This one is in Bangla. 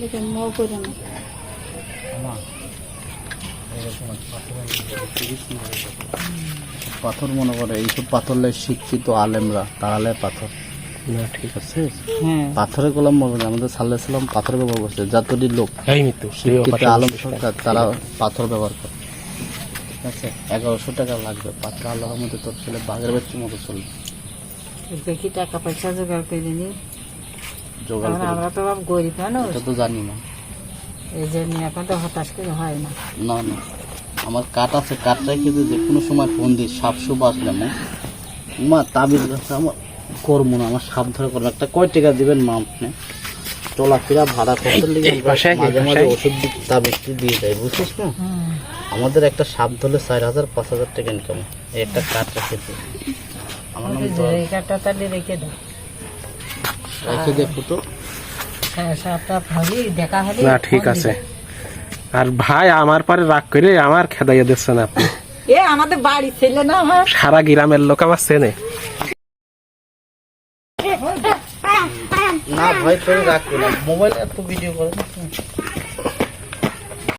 দেখেন মো করে না। পাথর মনে করে এইসব পাথর লাই শিক্ষিত আলেমরা তাহলে পাথর। না ঠিক আছে। হ্যাঁ। পাথরের গোলাম বলবে না আমাদের সাল্লাহ সাল্লাম পাথর ব্যবহার করছে যতটি লোক। শিক্ষিত আলম সরকার তারা পাথর ব্যবহার করে। ঠিক আছে? এগারোশো টাকা লাগবে পাথর আল্লাহর মধ্যে তোর ছেলে বাঘের বাচ্চার মতো চলবে। দেখি টাকা পয়সা জোগাড় করে নি জোগাড় করে। আমরা তো সব গরিব মানুষ। এটা তো জানি না। এই জন্য এখন তো হতাশ করে হয় না। না না। আমার কাঠ আছে কাঠটাই কিন্তু যে কোনো সময় ফোন দিই সাপ সুপ আসলে মা মা তাবিজ গাছে আমার করব না আমার সাপ ধরে করব একটা কয় টাকা দিবেন মা আপনি? চলাফেরা ভাড়া করতে লেগে মাঝে মাঝে ওষুধ তাবিজ দিয়ে দেয় বুঝছিস না? আমাদের একটা সাপ ধরলে চার হাজার পাঁচ হাজার টাকা ইনকাম এই একটা কাঠ রেখেছি আমার নাম রেখে দাও। রেখে দেখো তো হ্যাঁ না ঠিক আছে। আর ভাই আমার পরে রাগ করে আমার খেদাইয়া দিচ্ছেন আপনি। এ আমাদের বাড়ি ছেলে না আমার? সারা গ্রামের লোক আমার চেনে। না ভাই করে রাগ না। মোবাইল এত ভিডিও করে।